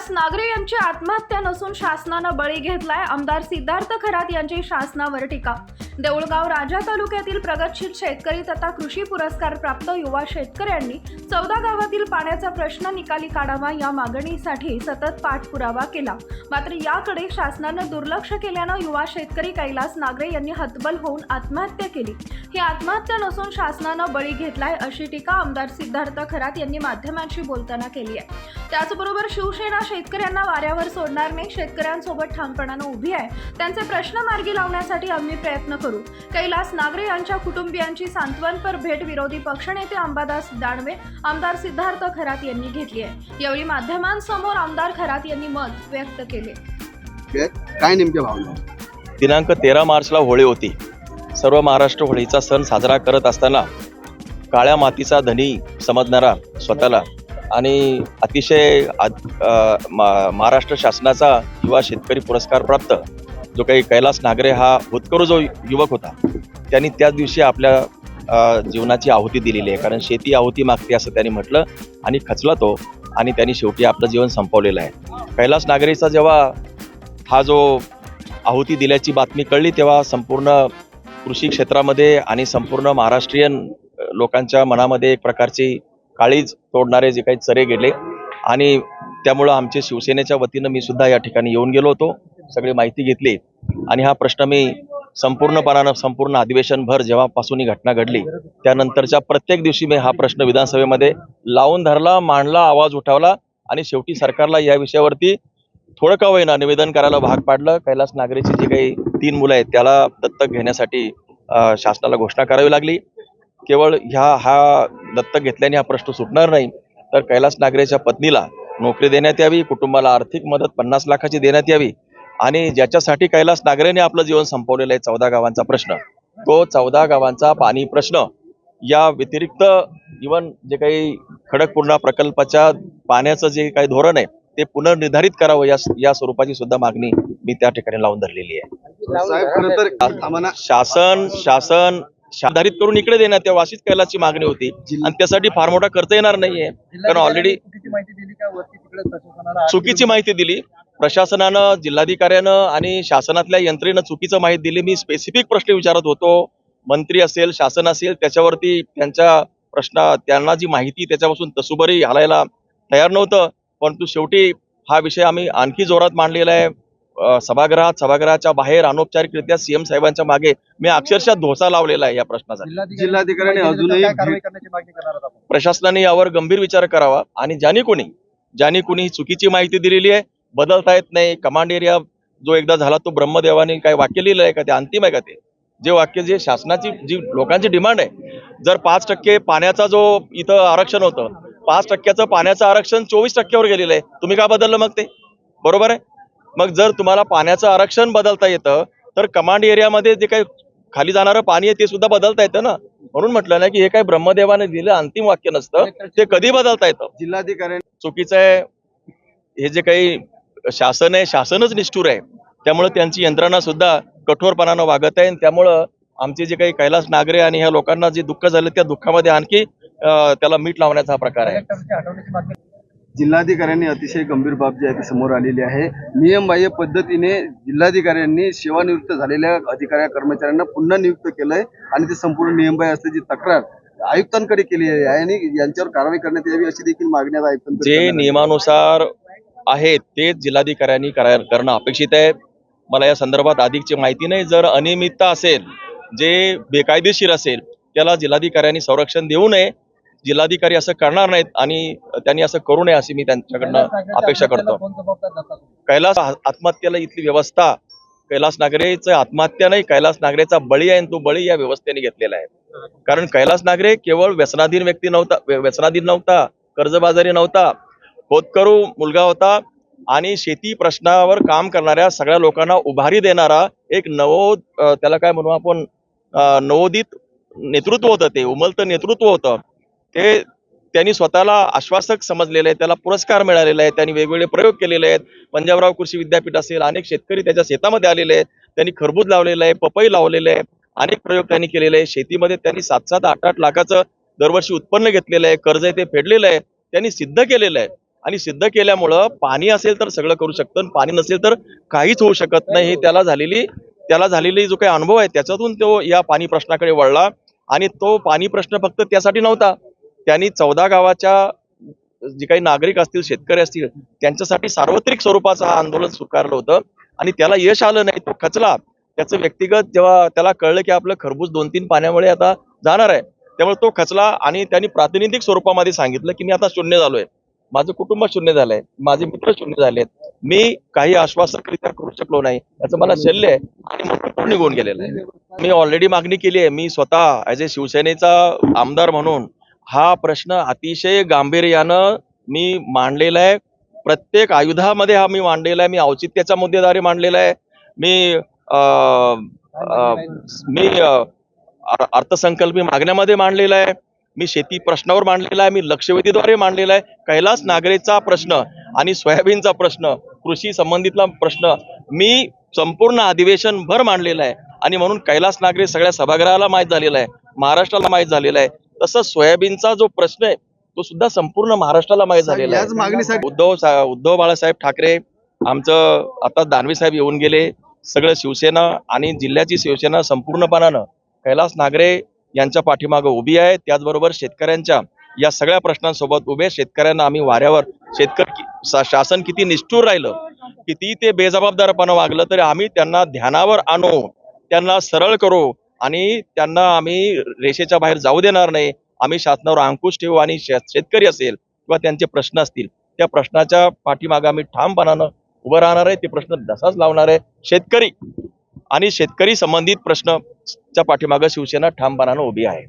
कैलास नागरे यांची आत्महत्या नसून शासनानं बळी घेतलाय. आमदार सिद्धार्थ खरात यांची शासनावर टीका देऊळगाव राजा तालुक्यातील प्रगतशील शेतकरी तथा कृषी पुरस्कार प्राप्त युवा शेतकऱ्यांनी चौदा गावातील पाण्याचा प्रश्न निकाली काढावा या मागणीसाठी सतत पाठपुरावा केला. मात्र याकडे शासनानं दुर्लक्ष केल्यानं युवा शेतकरी कैलास नागरे यांनी हतबल होऊन आत्महत्या केली. ही आत्महत्या नसून शासनानं बळी घेतलाय अशी टीका आमदार सिद्धार्थ खरात यांनी माध्यमांशी बोलताना केली आहे. त्याचबरोबर शिवसेना शेतकऱ्यांना वाऱ्यावर सोडणार नाही शेतकऱ्यांसोबत ठामपणानं उभी आहे. त्यांचे प्रश्न मार्गी लावण्यासाठी आम्ही प्रयत्न करू. कैलास नागरे यांच्या कुटुंबियांची सांत्वनपर भेट विरोधी पक्षनेते अंबादास दानवे आमदार सिद्धार्थ खरात यांनी घेतली आहे. यावेळी माध्यमांसमोर आमदार खरात यांनी मत व्यक्त केले. काय नेमक्या भावना? दिनांक तेरा मार्चला होळी होती. सर्व महाराष्ट्र होळीचा सण साजरा करत असताना काळ्या मातीचा धनी समजणारा स्वतःला आणि अतिशय महाराष्ट्र शासनाचा युवा शेतकरी पुरस्कार प्राप्त जो काही कैलास नागरे हा होतकरू जो युवक होता त्यांनी त्याच दिवशी आपल्या जीवनाची आहुती दिलेली आहे. कारण शेती आहुती मागते असं त्यांनी म्हटलं आणि खचला तो आणि त्यांनी शेवटी आपलं जीवन संपवलेलं आहे. कैलास नागरेचा जेव्हा हा जो आहुती दिल्याची बातमी कळली तेव्हा संपूर्ण कृषी क्षेत्रामध्ये आणि संपूर्ण महाराष्ट्रीयन लोकांच्या मनामध्ये एक प्रकारची काळीज तोडणारे जे काही चरे गेले आणि त्यामुळं आमचे शिवसेनेच्या वतीनं मी सुद्धा या ठिकाणी येऊन गेलो होतो. सगळी माहिती घेतली. आणि हा प्रश्न मी संपूर्णपणानं संपूर्ण अधिवेशनभर जेव्हापासून ही घटना घडली त्यानंतरच्या प्रत्येक दिवशी मी हा प्रश्न विधानसभेमध्ये लावून धरला मांडला आवाज उठवला आणि शेवटी सरकारला या विषयावरती थोडं का होईना निवेदन करायला भाग पाडलं. कैलास नागरेची जी काही तीन मुलं आहेत त्याला दत्तक घेण्यासाठी शासनाला घोषणा करावी लागली. केवळ ह्या हा दत्तक घेतल्याने हा प्रश्न सुटणार नाही. तर कैलास नागरेच्या पत्नीला नोकरी देण्यात यावी कुटुंबाला आर्थिक मदत पन्नास लाखाची देण्यात यावी आणि ज्याच्यासाठी कैलास नागरेने आपलं जीवन संपवलेलं आहे चौदा गावांचा प्रश्न. तो चौदा गावांचा पाणी प्रश्न या व्यतिरिक्त इवन जे काही खडकपूर्णा प्रकल्पाच्या पाण्याचं जे काही धोरण आहे ते पुनर्निर्धारित करावं या या स्वरूपाची सुद्धा मागणी मी त्या ठिकाणी लावून धरलेली आहे. साहेब खरं तर आम्हाला शासन शासन निर्धारित करून इकडे देण्यात यावं अशीच कैलासची मागणी होती. आणि त्यासाठी फार मोठा खर्च येणार नाहीये. कारण ऑलरेडी माहिती दिली का? वरती तिकडे प्रशासनाला चुकीची माहिती दिली. प्रशासनानं जिल्हाधिकाऱ्यानं आणि शासनातल्या यंत्रणेनं चुकीचं माहिती दिली. मी स्पेसिफिक प्रश्न विचारत होतो. मंत्री असेल शासन असेल त्याच्यावरती त्यांच्या प्रश्न त्यांना जी माहिती त्याच्यापासून तसुबरी हलायला तयार नव्हतं. परंतु शेवटी हा विषय आम्ही आणखी जोरात मांडलेला आहे. सभागृहात सभागृहाच्या बाहेर अनौपचारिकरित्या सीएम साहेबांच्या मागे मी अक्षरशः धोसा लावलेला आहे या प्रश्नाचा. जिल्हाधिकाऱ्यांनी अजूनही काय कारवाई करण्याची मागणी करणार आहात आपण? प्रशासनाने यावर गंभीर विचार करावा. आणि ज्याने कोणी ज्याने कोणी चुकीची माहिती दिलेली आहे बदलता येत नाही. कमांड एरिया जो एकदा झाला तो ब्रह्मदेवाने काय वाक्य लिहिलं आहे का ते अंतिम आहे का ते? जे वाक्य जे शासनाची जी लोकांची डिमांड आहे. जर पाच टक्के पाण्याचा जो इथं आरक्षण होतं पाच टक्क्याचं पाण्याचं आरक्षण चोवीस टक्क्यावर गेलेलं आहे. तुम्ही का बदललं मग ते? बरोबर आहे? मग जर तुम्हाला पाण्याचं आरक्षण बदलता येतं तर कमांड एरियामध्ये जे काही खाली जाणारं पाणी आहे ते सुद्धा बदलता येतं ना? म्हणून म्हटलं ना की हे काय ब्रह्मदेवाने दिलं अंतिम वाक्य नसतं ते कधी बदलता येतं? जिल्हाधिकाऱ्यांनी चुकीचं आहे. हे जे काही शासन आहे शासनच निष्ठूर आहे. त्यामुळे त्यांची यंत्रणा सुद्धा कठोरपणानं वागत आहे. आणि त्यामुळं आमचे जे काही कैलास नागरे आणि ह्या लोकांना जे दुःख झालं त्या दुःखामध्ये आणखी त्याला मीठ लावण्याचा हा प्रकार आहे. जिल्हाधिकाऱ्यांनी अतिशय गंभीर बाब जी आहे ती समोर आलेली आहे. नियमबाह्य पद्धतीने जिल्हाधिकाऱ्यांनी सेवानिवृत्त झालेल्या अधिकाऱ्या कर्मचाऱ्यांना पुन्हा नियुक्त केलंय. आणि ते संपूर्ण नियमबाह्य असल्याची तक्रार आयुक्तांकडे केली आहे. आणि यांच्यावर कारवाई करण्यात यावी अशी देखील मागणी आता आयुक्तांकडे जे. नियमानुसार आहे तेच जिल्हाधिकाऱ्यांनी कराय करणं अपेक्षित आहे. मला या संदर्भात अधिकची माहिती नाही. जर अनियमितता असेल जे बेकायदेशीर असेल त्याला जिल्हाधिकाऱ्यांनी संरक्षण देऊ नये. जिल्हाधिकारी असं करणार नाहीत आणि त्यांनी असं करू नये अशी मी त्यांच्याकडनं अपेक्षा करतो. कैलास आत्महत्येला इथली व्यवस्था कैलास नागरेचं आत्महत्या नाही कैलास नागरेचा बळी आहे आणि तो बळी या व्यवस्थेने घेतलेला आहे. कारण कैलास नागरे केवळ व्यसनाधीन व्यक्ती नव्हता व्य- व्यसनाधीन नव्हता कर्जबाजारी नव्हता. होतकरू मुलगा होता आणि शेती प्रश्नावर काम करणाऱ्या सगळ्या लोकांना उभारी देणारा एक नवो त्याला काय म्हणू आपण नवोदित नेतृत्व होतं ते उमलतं नेतृत्व होतं. ते त्यांनी स्वतःला आश्वासक समजलेलं आहे त्याला पुरस्कार मिळालेला आहे त्यांनी वेगवेगळे प्रयोग केलेले आहेत. पंजाबराव कृषी विद्यापीठ असेल अनेक शेतकरी त्याच्या शेतामध्ये आलेले आहेत. त्यांनी खरबूज लावलेलं आहे पपई लावलेलं आहे अनेक प्रयोग त्यांनी केलेले आहे शेतीमध्ये त्यांनी सात सात आठ आठ लाखाचं दरवर्षी उत्पन्न घेतलेलं आहे कर्ज ते फेडलेलं आहे. त्यांनी सिद्ध केलेलं आहे. आणि सिद्ध केल्यामुळं पाणी असेल तर सगळं करू शकतं आणि पाणी नसेल तर काहीच होऊ शकत नाही. हे त्याला झालेली त्याला झालेली जो काही अनुभव आहे त्याच्यातून तो या पाणी प्रश्नाकडे वळला आणि तो पाणी प्रश्न फक्त त्यासाठी नव्हता. त्यांनी चौदा गावाच्या जे काही नागरिक असतील शेतकरी असतील त्यांच्यासाठी सार्वत्रिक स्वरूपाचं हा आंदोलन स्वीकारलं होतं आणि त्याला यश आलं नाही तो खचला. त्याचं व्यक्तिगत जेव्हा त्याला कळलं की आपलं खरबूज दोन तीन पाण्यामुळे आता जाणार आहे त्यामुळे तो खचला आणि त्यांनी प्रातिनिधिक स्वरूपामध्ये सांगितलं की मी आता शून्य झालोय. माझं कुटुंब शून्य झालंय माझे मित्र शून्य झालेत. मी काही आश्वासकरित्या करू शकलो नाही याचं मला शल्य आहे. आणि निघून गेलेलं आहे. मी ऑलरेडी मागणी केली आहे. मी स्वतः ॲज ए शिवसेनेचा आमदार म्हणून हा प्रश्न अतिशय गांभीर्यानं मी मांडलेला आहे. प्रत्येक आयुधामध्ये हा मी मांडलेला आहे. मी औचित्याच्या मुद्देदारी मांडलेला आहे. मी मी अं, अर्थसंकल्पीय मागण्यामध्ये मांडलेला आहे. मी शेती प्रश्नावर मांडलेला आहे मी लक्षवेधीद्वारे मांडलेला आहे. कैलास नागरेचा प्रश्न आणि सोयाबीनचा प्रश्न कृषी संबंधितला प्रश्न मी संपूर्ण अधिवेशन भर मांडलेला आहे. आणि म्हणून कैलास नागरे सगळ्या सभागृहाला माहीत झालेला आहे महाराष्ट्राला माहीत झालेला आहे. तसं सोयाबीनचा जो प्रश्न आहे तो सुद्धा संपूर्ण महाराष्ट्राला माहीत झालेला आहे. उद्धव उद्धव बाळासाहेब ठाकरे आमचं आता दानवे साहेब येऊन गेले सगळं शिवसेना आणि जिल्ह्याची शिवसेना संपूर्णपणानं कैलास नागरे यांच्या पाठीमागं उभी आहे. त्याचबरोबर शेतकऱ्यांच्या या सगळ्या प्रश्नांसोबत उभे शेतकऱ्यांना आम्ही वाऱ्यावर शेतकरी शासन किती निष्ठूर राहिलं किती ते बेजबाबदारपणा वागलं तरी आम्ही त्यांना ध्यानावर आणू. त्यांना सरळ करू आणि त्यांना आम्ही रेषेच्या बाहेर जाऊ देणार नाही. आम्ही शासनावर अंकुश ठेवू आणि शेतकरी असेल किंवा त्यांचे प्रश्न असतील त्या प्रश्नाच्या पाठीमागे आम्ही ठामपणानं उभं राहणार आहे. ते प्रश्न दसाच लावणार आहे. शेतकरी आणि शेतकरी संबंधित प्रश्नच्या पाठीमागं शिवसेना ठामपणानं उभी आहे.